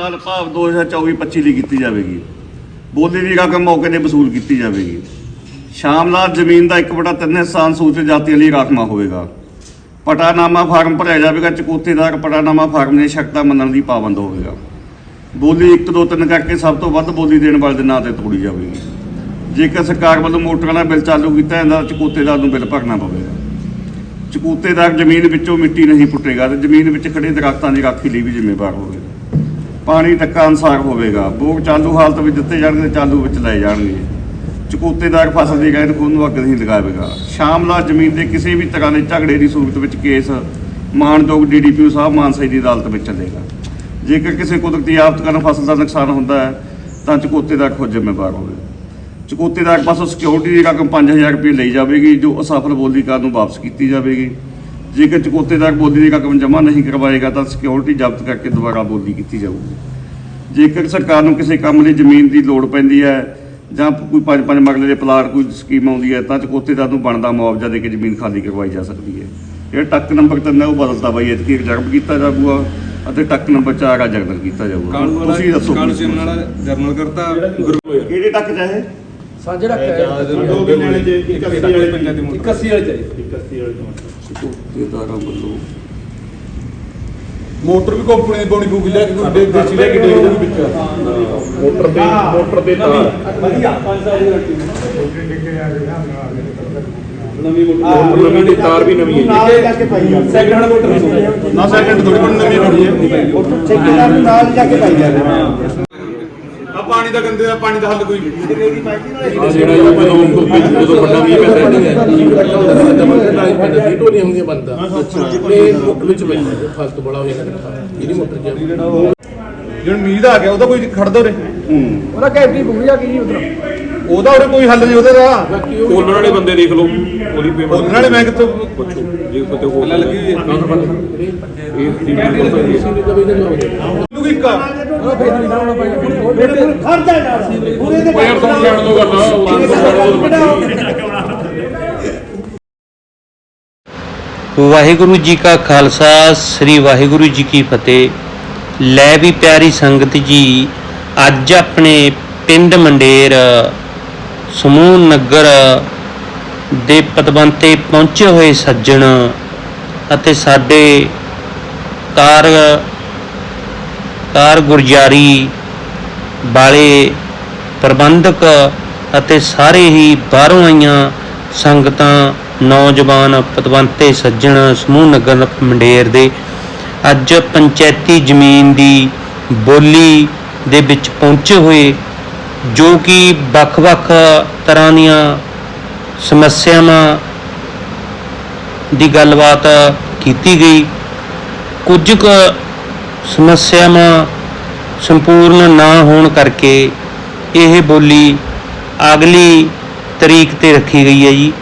ਸਾਲ ਭਾਵ 2024-25 ਲਈ ਕੀਤੀ ਜਾਵੇਗੀ। ਬੋਲੀ ਦੀ ਰਕਮ ਮੌਕੇ ਤੇ ਵਸੂਲ ਕੀਤੀ ਜਾਵੇਗੀ। ਸ਼ਾਮਲਾਲ ਜ਼ਮੀਨ ਦਾ 1/3 ਹਿੱਸਾ ਅਨੁਸੂਚਿਤ ਜਾਤੀਆਂ ਲਈ ਰਾਖਵਾਂ ਹੋਵੇਗਾ। ਪਟਾਨਾਮਾ ਫਾਰਮ ਭਰਿਆ ਜਾਵੇਗਾ, ਚਕੋਤੇਦਾਰ ਪਟਾਨਾਮਾ ਫਾਰਮ ਨੇ ਸ਼ਕਤਾ ਮੰਨਣ ਦੀ ਪਾਬੰਦ ਹੋਵੇਗਾ। ਬੋਲੀ 1 2 3 ਕਰਕੇ ਸਭ ਤੋਂ ਵੱਧ ਬੋਲੀ ਦੇਣ ਵਾਲੇ ਦੇ ਨਾਂ ਤੇ ਤੋੜੀ ਜਾਵੇਗੀ। ਜੇਕਰ ਸਰਕਾਰ ਵੱਲੋਂ ਮੋਟਰਾਂ ਦਾ ਬਿੱਲ ਚਾਲੂ ਕੀਤਾ ਜਾਂਦਾ, ਚਕੋਤੇਦਾਰ ਨੂੰ ਬਿੱਲ ਭਰਨਾ ਪਵੇਗਾ। ਚਕੂਤੇਦਾਰ ਜ਼ਮੀਨ ਵਿੱਚੋਂ ਮਿੱਟੀ ਨਹੀਂ ਪੁੱਟੇਗਾ ਤੇ ਜ਼ਮੀਨ ਵਿੱਚ ਖੜੇ ਦਰਖਤਾਂ ਦੀ ਰਾਖੀ ਲਈ ਵੀ ਜ਼ਿੰਮੇਵਾਰ ਹੋਵੇਗਾ। ਪਾਣੀ ਟੱਕਾ ਅਨਸਾਰ ਹੋਵੇਗਾ। ਬੋਗ ਚਾਲੂ ਹਾਲਤ ਵਿੱਚ ਦਿੱਤੇ ਜਾਣਗੇ ਤੇ ਚਾਲੂ ਵਿੱਚ ਲਏ ਜਾਣਗੇ। ਚਕੂਤੇਦਾਰ ਫਸਲ ਦੀ ਗੈਰ ਖੂਨ ਨੂੰ ਅੱਗ ਨਹੀਂ ਲਗਾਵੇਗਾ। ਸ਼ਾਮਲਾ ਜ਼ਮੀਨ ਦੇ ਕਿਸੇ ਵੀ ਤਰ੍ਹਾਂ ਦੇ ਝਗੜੇ ਦੀ ਸੂਰਤ ਵਿੱਚ ਕੇਸ ਮਾਨਯੋਗ ਡੀਡੀਪੀਓ ਸਾਹਿਬ ਮਾਨਸਾ ਦੀ ਅਦਾਲਤ ਵਿੱਚ ਚੱਲੇਗਾ। ਜੇਕਰ ਕਿਸੇ ਕੁਦਰਤੀ ਆਫਤ ਕਾਰਨ ਫਸਲ ਦਾ ਨੁਕਸਾਨ ਹੁੰਦਾ ਹੈ, ਤਾਂ ਚਕੂਤੇਦਾਰ ਖੁਦ ਜ਼ਿੰਮੇਵਾਰ ਹੋਵੇਗਾ ਚਕੋਤੇਦਾਰ ਪਾਸੋਂ ਸਿਕਿਉਰਿਟੀ ਦੀ ਰਕਮ 5000 ਰੁਪਏ ਲਈ ਜਾਵੇਗੀ, ਜੋ ਅਸਫਲ ਬੋਲੀ ਕਾਰਨ ਨੂੰ ਵਾਪਸ ਕੀਤੀ ਜਾਵੇਗੀ। ਜੇਕਰ ਚਕੋਤੇਦਾਰ ਬੋਲੀ ਦੀ ਰਕਮ ਜਮ੍ਹਾਂ ਨਹੀਂ ਕਰਵਾਏਗਾ ਤਾਂ ਸਿਕਿਉਰਿਟੀ ਜ਼ਬਤ ਕਰਕੇ ਦੁਬਾਰਾ ਬੋਲੀ ਕੀਤੀ ਜਾਊਗੀ। ਜੇਕਰ ਸਰਕਾਰ ਨੂੰ ਕਿਸੇ ਕੰਮ ਲਈ ਜ਼ਮੀਨ ਦੀ ਲੋੜ ਪੈਂਦੀ ਹੈ ਜਾਂ ਕੋਈ ਪੰਜ ਪੰਜ ਮਰਲੇ ਦੇ ਪਲਾਟ ਕੋਈ ਸਕੀਮ ਆਉਂਦੀ ਹੈ ਤਾਂ ਚਕੋਤੇਦਾਰ ਨੂੰ ਬਣਦਾ ਮੁਆਵਜ਼ਾ ਦੇ ਕੇ ਜ਼ਮੀਨ ਖਾਲੀ ਕਰਵਾਈ ਜਾ ਸਕਦੀ ਹੈ। ਇਹ ਟੱਕ ਨੰਬਰ 3 ਹੈ ਉਹ ਬਦਲਦਾ ਬਾਈ ਇਤਕੀ ਰਿਜ਼ਰਵ ਕੀਤਾ ਜਾਊਗਾ ਅਤੇ ਟੱਕ ਨੰਬਰ 4 ਆ ਜਨਰਲ ਕੀਤਾ ਜਾਊਗਾ। ਤੁਸੀਂ ਦੱਸੋ ਵਾਲਾ ਜਰਨਲ ਕਰਤਾ ਕਿਹੜੇ ਟੱਕ ਚਾਹੇ ਸਾਂਝੇ ਰੱਖ ਦੋ ਦਿਨ ਵਾਲੇ ਚ 81 ਵਾਲੇ ਪੰਚਾਇਤੀ ਮੋਟਰ। 81 ਵਾਲੇ ਚਕੋਤੇਦਾਰਾਂ ਵੱਲੋਂ। ਮੋਟਰ ਵੀ ਕੰਪਨੀ ਦੀ ਪਾਉਣੀ ਪਊਗੀ ਲੈ ਕੇ ਕੋਈ ਦੇ- ਦੇਸੀ ਲੈ ਕੇ ਦੇ ਵੀ ਵਿੱਚ। ਮੋਟਰ ਤੇ ਮੋਟਰ ਤੇ ਤਾਰ ਵਧੀਆ 5 ਸਾਲ ਦੀ ਗੱਡੀ ਨਵੀਂ ਮੋਟਰ ਨਵੀਂ ਤੇ ਤਾਰ ਵੀ ਨਵੀਂ ਹੈ ਨਾਲ ਜਾ ਕੇ ਪਾਈ ਜਾਂਦੇ। ਸੈਕਿੰਡ ਹੈਂਡ ਮੋਟਰ ਨਾ ਸੈਕਿੰਡ ਥੋੜੀ ਬਣੀ ਨਵੀਂ ਹੋਣੀ ਹੈ। ਠੇਕੇਦਾਰ ਨਾਲ ਜਾ ਕੇ ਪਾਈ ਜਾਂਦੇ। ਆ ਪਾਣੀ ਦਾ ਗੰਦੇ ਦਾ ਪਾਣੀ ਦਾ ਹੱਲ ਕੋਈ ਨਹੀਂ ਜਿਹੜਾ ਇਹ ਜਦੋਂ ਜਦੋਂ ਵੱਡਾ ਵੀ ਪੈਂਦਾ ਹੈ ਲਾਈਨ ਪੈਂਦਾ ਸੀ ਢੋਲੀਆਂ ਹੁੰਦੀਆਂ ਬੰਦਾ ਤੇ ਮੋਟਰ ਵਿੱਚ ਪੈਂਦਾ ਫਸਟ ਬੜਾ ਹੋ ਜਾਂਦਾ ਇਕੱਠਾ। ਇਹਦੀ ਮੋਟਰ ਜਿਹੜਾ ਮੀਂਹ ਦਾ ਆ ਗਿਆ ਉਹਦਾ ਕੋਈ ਖੜਦਾ ਉਰੇ ਉਹਦਾ ਕੈਬਰੀ ਬੁਗਿਆ ਕੀ ਉਧਰ ਉਹਦਾ ਉਰੇ ਕੋਈ ਹੱਲ ਨਹੀਂ ਉਹਦੇ ਦਾ ਉਹਨਾਂ ਵਾਲੇ ਬੰਦੇ ਦੇਖ ਲਓ ਉਹਦੀ ਪੇਮੈਂਟ ਉਹਨਾਂ ਨੇ ਮੈਂ ਕਿੱਥੋਂ ਪੁੱਛੋ ਜੇ ਕਿਤੇ ਹੋਰ ਲੱਗੀ ਹੋਈ ਹੈ ਇਹ ਸੀ ਉਹਦਾ ਦੇ ਯਾਰ ਤੁਹਾਨੂੰ ਦੋ ਗੱਲ ਵਾਹਿਗੁਰੂ ਜੀ ਕਾ ਖਾਲਸਾ ਸ੍ਰੀ ਵਾਹਿਗੁਰੂ ਜੀ ਕੀ ਫਤਿਹ। ਲੈ ਵੀ ਪਿਆਰੀ ਸੰਗਤ ਜੀ ਅੱਜ ਆਪਣੇ ਪਿੰਡ ਮੰਡੇਰ ਸਮੂਹ ਨਗਰ ਦੇ ਪਤਵੰਤੇ ਪਹੁੰਚੇ ਹੋਏ ਸੱਜਣ ਅਤੇ ਸਾਡੇ ਕਾਰ ਕਾਰ ਗੁਰਜਾਰੀ ਵਾਲੇ ਪ੍ਰਬੰਧਕ ਅਤੇ ਸਾਰੇ ਹੀ ਬਾਹਰੋਂ ਆਈਆਂ ਸੰਗਤਾਂ, ਨੌਜਵਾਨ ਪਤਵੰਤੇ ਸੱਜਣ, ਸਮੂਹ ਨਗਰ ਮੰਡੇਰ ਦੇ ਅੱਜ ਪੰਚਾਇਤੀ ਜ਼ਮੀਨ ਦੀ ਬੋਲੀ ਦੇ ਵਿੱਚ ਪਹੁੰਚੇ ਹੋਏ ਜੋ ਕਿ ਵੱਖ-ਵੱਖ ਤਰ੍ਹਾਂ ਦੀਆਂ ਸਮੱਸਿਆਵਾਂ ਦੀ ਗੱਲਬਾਤ ਕੀਤੀ ਗਈ। ਕੁਝ ਕੁ ਸਮੱਸਿਆਵਾਂ ਸੰਪੂਰਨ ਨਾ ਹੋਣ ਕਰਕੇ ਇਹ ਬੋਲੀ ਅਗਲੀ ਤਰੀਕ ਤੇ ਰੱਖੀ ਗਈ ਹੈ ਜੀ,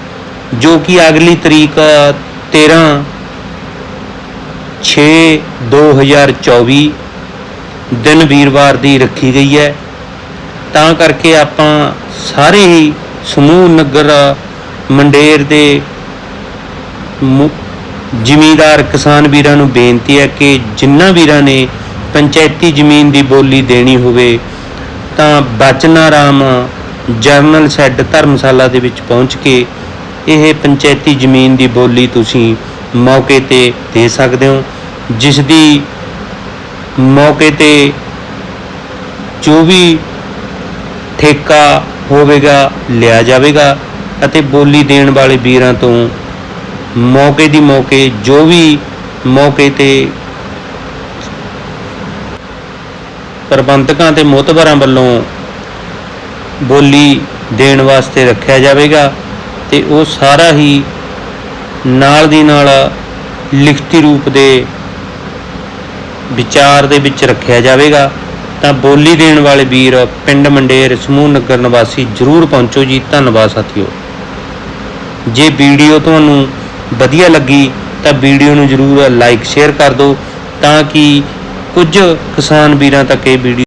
ਜੋ ਕਿ ਅਗਲੀ ਤਰੀਕ 13 6 2024 ਦਿਨ ਵੀਰਵਾਰ ਦੀ ਰੱਖੀ ਗਈ ਹੈ। ਤਾਂ ਕਰਕੇ ਆਪਾਂ ਸਾਰੇ ਹੀ ਸਮੂਹ ਨਗਰ ਮੰਡੇਰ ਦੇ ਮੁ- ਜ਼ਿਮੀਂਦਾਰ ਕਿਸਾਨ ਵੀਰਾਂ ਨੂੰ ਬੇਨਤੀ ਹੈ ਕਿ ਜਿਨ੍ਹਾਂ ਵੀਰਾਂ ਨੇ ਪੰਚਾਇਤੀ ਜ਼ਮੀਨ ਦੀ ਬੋਲੀ ਦੇਣੀ ਹੋਵੇ, ਤਾਂ ਬਚਨਾਰਾਮ ਜਰਨਲ ਸੈੱਡ ਧਰਮਸ਼ਾਲਾ ਦੇ ਵਿੱਚ ਪਹੁੰਚ ਕੇ ਇਹ ਪੰਚਾਇਤੀ ਜ਼ਮੀਨ ਦੀ ਬੋਲੀ ਤੁਸੀਂ ਮੌਕੇ ਤੇ ਦੇ ਸਕਦੇ ਹੋ, ਜਿਸ ਦੀ ਮੌਕੇ ਤੇ ਜੋ ਵੀ ਠੇਕਾ ਹੋਵੇਗਾ, ਲਿਆ ਜਾਵੇਗਾ ਅਤੇ ਬੋਲੀ ਦੇਣ ਵਾਲੇ ਵੀਰਾਂ ਤੋਂ ਮੌਕੇ ਦੀ ਮੌਕੇ ਜੋ ਵੀ ਮੌਕੇ ਤੇ ਪ੍ਰਬੰਧਕਾਂ ਤੇ ਮੋਤਬਰਾਂ ਵੱਲੋਂ ਬੋਲੀ ਦੇਣ ਵਾਸਤੇ ਰੱਖਿਆ ਜਾਵੇਗਾ ਤੇ ਉਹ ਸਾਰਾ ਹੀ ਨਾਲ ਦੀ ਨਾਲ ਲਿਖਤੀ ਰੂਪ ਦੇ ਵਿਚਾਰ ਦੇ ਵਿੱਚ ਰੱਖਿਆ ਜਾਵੇਗਾ। ਤਾਂ ਬੋਲੀ ਦੇਣ ਵਾਲੇ ਵੀਰ ਪਿੰਡ ਮੰਡੇਰ ਸਮੂਹ ਨਗਰ ਨਿਵਾਸੀ ਜਰੂਰ ਪਹੁੰਚੋ ਜੀ। ਧੰਨਵਾਦ ਸਾਥੀਓ। ਜੇ ਵੀਡੀਓ ਤੁਹਾਨੂੰ ਵਧੀਆ ਲੱਗੀ ਤਾਂ ਵੀਡੀਓ ਨੂੰ ਜਰੂਰ ਲਾਈਕ ਸ਼ੇਅਰ ਕਰ ਦਿਓ ਤਾਂ ਕਿ ਕੁਝ ਕਿਸਾਨ ਵੀਰਾਂ ਤੱਕ ਇਹ ਵੀਡੀਓ